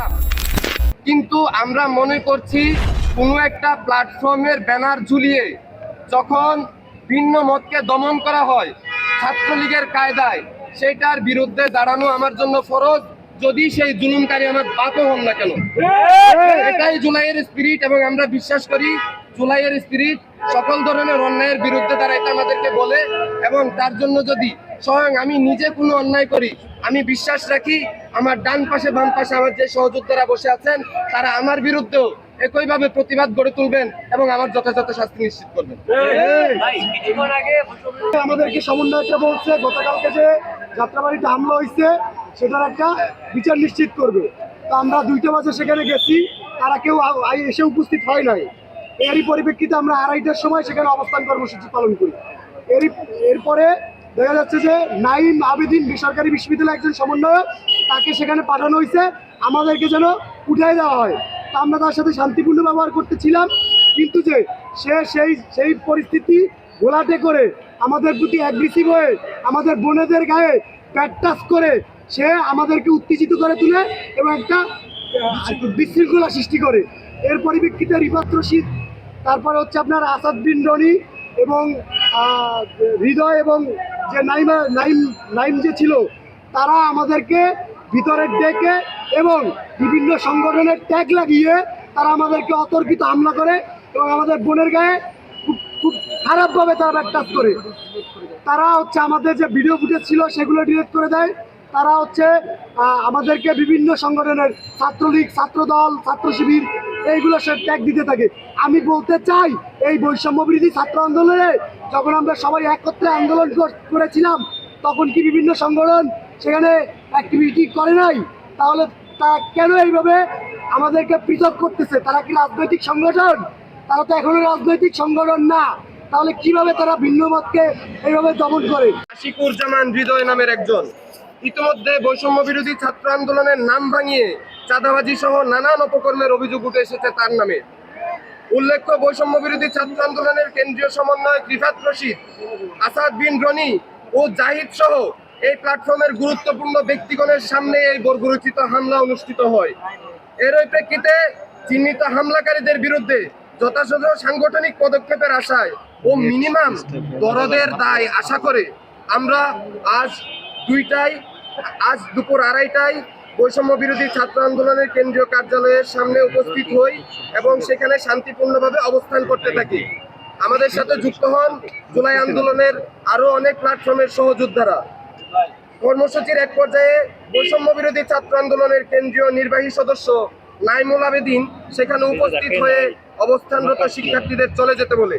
দেখলাম কিন্তু আমরা মনে করছি কোনো একটা প্ল্যাটফর্মের ব্যানার ঝুলিয়ে যখন ভিন্ন মতকে দমন করা হয় ছাত্রলীগের কায়দায়, সেটার বিরুদ্ধে দাঁড়ানো আমার জন্য ফরজ। যদি সেই জুলুমকারী আমার বাপও হন না কেন? এটাই জুলাইয়ের স্পিরিট এবং আমরা বিশ্বাস করি জুলাইয়ের স্পিরিট সকল ধরনের অন্যায়ের বিরুদ্ধে তারা এটা আমাদেরকে বলে এবং তার জন্য যদি স্বয়ং আমি নিজে কোনো অন্যায় করি, আমি বিশ্বাস রাখি, আমার ডান পাশে, বাম পাশে আমার যে সহযোদ্ধারা বসে আছেন, তারা আমার বিরুদ্ধেও একইভাবে প্রতিবাদ গড়ে তুলবেন এবং আমার যথাযথ শাস্তি নিশ্চিত করবেন। আমাদেরকে সমন্বয়টা বলছে, গতকালকে যে যাত্রাবাড়িতে হামলা হয়েছে সেটার একটা বিচার নিশ্চিত করবে। তো আমরা দুইটা বাজে সেখানে গেছি, তারা কেউ এসে উপস্থিত হয় নাই। এরই পরিপ্রেক্ষিতে আমরা আড়াইটার সময় সেখানে অবস্থান কর্মসূচি পালন করি। এরই, এরপরে দেখা যাচ্ছে যে নাইম আবেদিন বেসরকারি বিশ্ববিদ্যালয়ের একজন সমন্বয়ক, তাকে সেখানে পাঠানো হয়েছে। আমাদেরকে যেন উঠাই দেওয়া হয়। তা আমরা তার সাথে শান্তিপূর্ণ ব্যবহার করতেছিলাম, কিন্তু যে সে সেই সেই পরিস্থিতি ঘোলাটে করে আমাদের প্রতি অ্যাগ্রেসিভ হয়ে আমাদের বোনেদের গায়ে প্যাট টাচ করে সে আমাদেরকে উত্তেজিত করে তুলে এবং একটা বিশৃঙ্খলা সৃষ্টি করে। এর পরিপ্রেক্ষিতে রিফাত রশিদ, তারপরে হচ্ছে আপনার আসাদ বিন রনি এবং হৃদয় এবং যে নাইমা, নাইম নাইম যে ছিল, তারা আমাদেরকে ভিতরে ডেকে এবং বিভিন্ন সংগঠনের ট্যাগ লাগিয়ে তারা আমাদেরকে অতর্কিত হামলা করে এবং আমাদের বোনের গায়ে খুব খুব খারাপভাবে তারা ব্যাকটাচ করে। তারা হচ্ছে আমাদের যে ভিডিও ফুটেজ ছিল সেগুলো ডিলিট করে দেয়। তারা হচ্ছে আমাদেরকে বিভিন্ন সংগঠনের ছাত্রলীগ, ছাত্রদল ছাত্র শিবির এইগুলো সে ট্যাগ দিতে থাকে। আমি বলতে চাই, এই বৈষম্য বিরোধী ছাত্র আন্দোলনে যখন আমরা সবাই একত্রে আন্দোলন করেছিলাম, তখন কি বিভিন্ন সংগঠন সেখানে অ্যাক্টিভিটি করে নাই? তাহলে তারা কেন এইভাবে আমাদেরকে পৃথক করতেছে? তারা কি রাজনৈতিক সংগঠন? তারা তো এখনও রাজনৈতিক সংগঠন না। তাহলে কীভাবে তারা ভিন্ন মতকে এইভাবে দমন করে? আশিকুর জামান হৃদয় নামের একজন। ইতিমধ্যে বৈষম্য বিরোধী ছাত্র আন্দোলনের নাম ভাঙিয়ে চাঁদাবাজি সহ নানান অপকর্মের অভিযোগ উঠে এসেছে তার নামে। উল্লেখ্য, বৈষম্য বিরোধী ছাত্র আন্দোলনের কেন্দ্রীয় সমন্বয়ক রিফাত রশিদ, আসাদ বিন রনি ও জাহিদ সহ এই প্ল্যাটফর্মের গুরুত্বপূর্ণ ব্যক্তিগণের সামনে এই বর্বরচিত হামলা অনুষ্ঠিত হয়। এরই প্রেক্ষিতে চিহ্নিত হামলাকারীদের বিরুদ্ধে যথাযথ সাংগঠনিক পদক্ষেপের আশায় ও মিনিমাম দরদের দায় আশা করে আমরা আজ দুইটায় আজ দুপুর আড়াইটায় বৈষম্য বিরোধী ছাত্র আন্দোলনের কেন্দ্রীয় কার্যালয়ের সামনে উপস্থিত হই এবং সেখানে শান্তিপূর্ণভাবে অবস্থান করতে থাকি। আমাদের সাথে যুক্ত হন জুলাই আন্দোলনের আরও অনেক প্ল্যাটফর্মের সহযোদ্ধারা। কর্মসূচির এক পর্যায়ে বৈষম্য বিরোধী ছাত্র আন্দোলনের কেন্দ্রীয় নির্বাহী সদস্য নাইমুল আবেদিন সেখানে উপস্থিত হয়ে অবস্থানরত শিক্ষার্থীদের চলে যেতে বলে।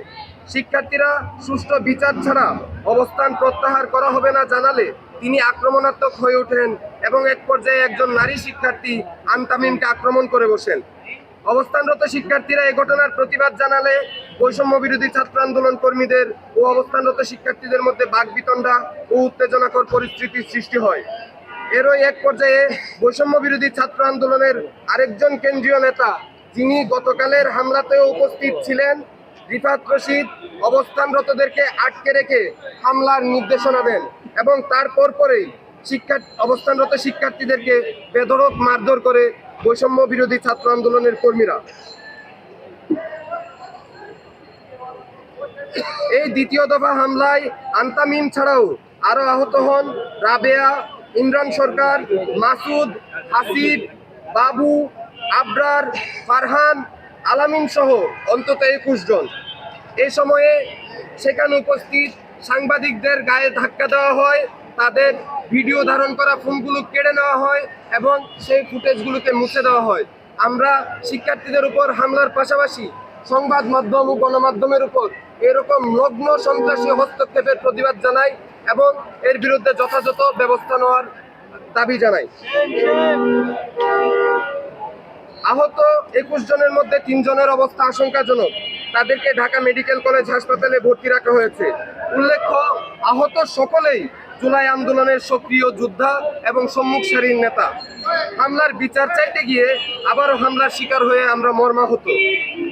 শিক্ষার্থীরা সুষ্ঠু বিচার ছাড়া অবস্থান প্রত্যাহার করা হবে না জানালে তিনি আক্রমণাত্মক হয়ে ওঠেন এবং এক পর্যায়ে একজন নারী শিক্ষার্থী আনতামিমকে আক্রমণ করে বসেন। অবস্থানরত শিক্ষার্থীরা এই ঘটনার প্রতিবাদ জানালে বৈষম্য বিরোধী ছাত্র আন্দোলন কর্মীদের ও অবস্থানরত শিক্ষার্থীদের মধ্যে বাগবিতণ্ডা ও উত্তেজনাকর পরিস্থিতির সৃষ্টি হয়। এরই এক পর্যায়ে বৈষম্য বিরোধী ছাত্র আন্দোলনের আরেকজন কেন্দ্রীয় নেতা, যিনি গতকালের হামলাতেও উপস্থিত ছিলেন, রিফাত রশিদ অবস্থানরতদেরকে আটকে রেখে হামলার নির্দেশনা দেন। এবং তারপর পরেই শিক্ষা অবস্থানরত শিক্ষার্থীদেরকে বেধড়ক মারধর করে বৈষম্য বিরোধী ছাত্র আন্দোলনের কর্মীরা। এই দ্বিতীয় দফা হামলায় আন্তামিম ছাড়াও আরও আহত হন রাবেয়া, ইমরান সরকার, মাসুদ, হাসিব, বাবু, আবরার, ফারহান, আলামিন সহ অন্তত একুশ জন। এ সময়ে সেখানে উপস্থিত সাংবাদিকদের গায়ে ধাক্কা দেওয়া হয়, তাদের ভিডিও ধারণ করা ফোনগুলো কেড়ে নেওয়া হয় এবং সেই ফুটেজগুলোকে মুছে দেওয়া হয়। আমরা শিক্ষার্থীদের উপর হামলার পাশাপাশি সংবাদ মাধ্যম ও গণমাধ্যমের উপর এরকম নগ্ন সন্ত্রাসী হস্তক্ষেপের প্রতিবাদ জানাই এবং এর বিরুদ্ধে যথাযথ ব্যবস্থা নেওয়ার দাবি জানাই। আহত একুশ জনের মধ্যে তিনজনের অবস্থা আশঙ্কাজনক। তাদেরকে ঢাকা মেডিকেল কলেজ হাসপাতালে ভর্তি রাখা হয়েছে। উল্লেখ্য, আহত সকলেই জুলাই আন্দোলনের সক্রিয় যোদ্ধা এবং সম্মুখ সারির নেতা। হামলার বিচার চাইতে গিয়ে আবারও হামলার শিকার হয়ে আমরা মর্মাহত।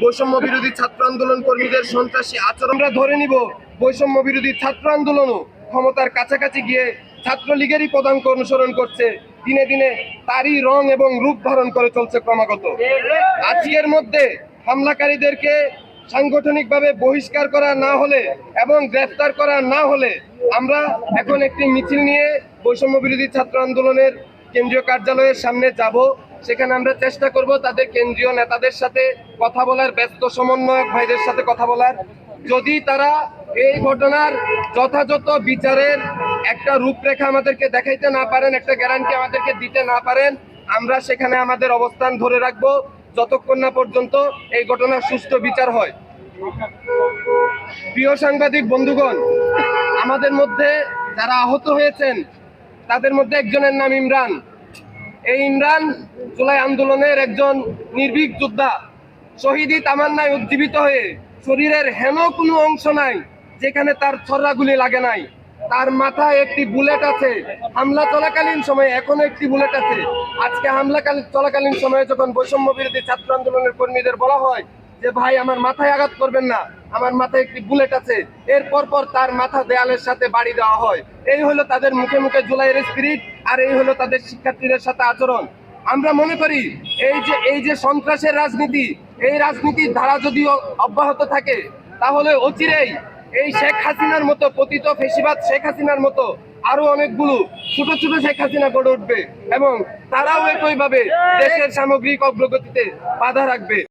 বৈষম্য বিরোধী ছাত্র আন্দোলন কর্মীদের সন্ত্রাসী আচরণ আমরা ধরে নিব। বৈষম্য বিরোধী ছাত্র আন্দোলনও ক্ষমতার কাছাকাছি গিয়ে ছাত্রলীগেরই পদাঙ্ক অনুসরণ করছে। দিনে দিনে তারই রং এবং রূপ ধারণ করে চলছে ক্রমাগত। আজকের মধ্যে হামলাকারীদেরকে সাংগঠনিকভাবে বহিষ্কার করা না হলে এবং গ্রেফতার করা না হলে আমরা এখন একটি মিছিল নিয়ে বৈষম্য বিরোধী ছাত্র আন্দোলনের কেন্দ্রীয় কার্যালয়ের সামনে যাব। সেখানে আমরা চেষ্টা করব তাদের কেন্দ্রীয় নেতাদের সাথে কথা বলার, ব্যস্ত সমন্বয়ক ভাইদের সাথে কথা বলার। যদি তারা এই ঘটনার যথাযথ বিচারের একটা রূপরেখা আমাদেরকে দেখাইতে না পারেন, একটা গ্যারান্টি আমাদেরকে দিতে না পারেন, আমরা সেখানে আমাদের অবস্থান ধরে রাখব। যতক্ষণ না পর্যন্ত এই ঘটনার সুষ্ঠু বিচার হয়। প্রিয় সাংবাদিক বন্ধুগণ, আমাদের মধ্যে যারা আহত হয়েছেন, তাদের মধ্যে একজনের নাম ইমরান। এই ইমরান জুলাই আন্দোলনের একজন নির্ভীক যোদ্ধা, শহীদি তামান্নায় উজ্জীবিত হয়ে শরীরের হেন কোনো অংশ নাই, যেখানে তার ছড়াগুলি লাগে নাই। তার মাথায় একটি বুলেট আছে। হামলা চলাকালীন সময়ে, এখনও একটি বুলেট আছে। আজকে হামলা চলাকালীন সময়ে যখন বৈষম্য বিরোধী ছাত্র আন্দোলনের কর্মীদের বলা হয় যে, ভাই, আমার মাথায় আঘাত করবেন না। আমার মাথায় একটি বুলেট আছে। এর পর তার মাথা দেয়ালের সাথে বাড়ি দেওয়া হয়। এই হলো তাদের মুখে মুখে জুলাইয়ের স্পিরিট আর এই হলো তাদের শিক্ষার্থীদের সাথে আচরণ। আমরা মনে করি, এই যে এই যে সন্ত্রাসের রাজনীতি, এই রাজনীতির ধারা যদি অব্যাহত থাকে, তাহলে অচিরেই এই শেখ হাসিনার মতো পতিত ফেসিবাদ শেখ হাসিনার মতো আরও অনেকগুলো ছোট ছোট শেখ হাসিনা গড়ে উঠবে এবং তারাও একইভাবে দেশের সামগ্রিক অগ্রগতিতে বাধা রাখবে।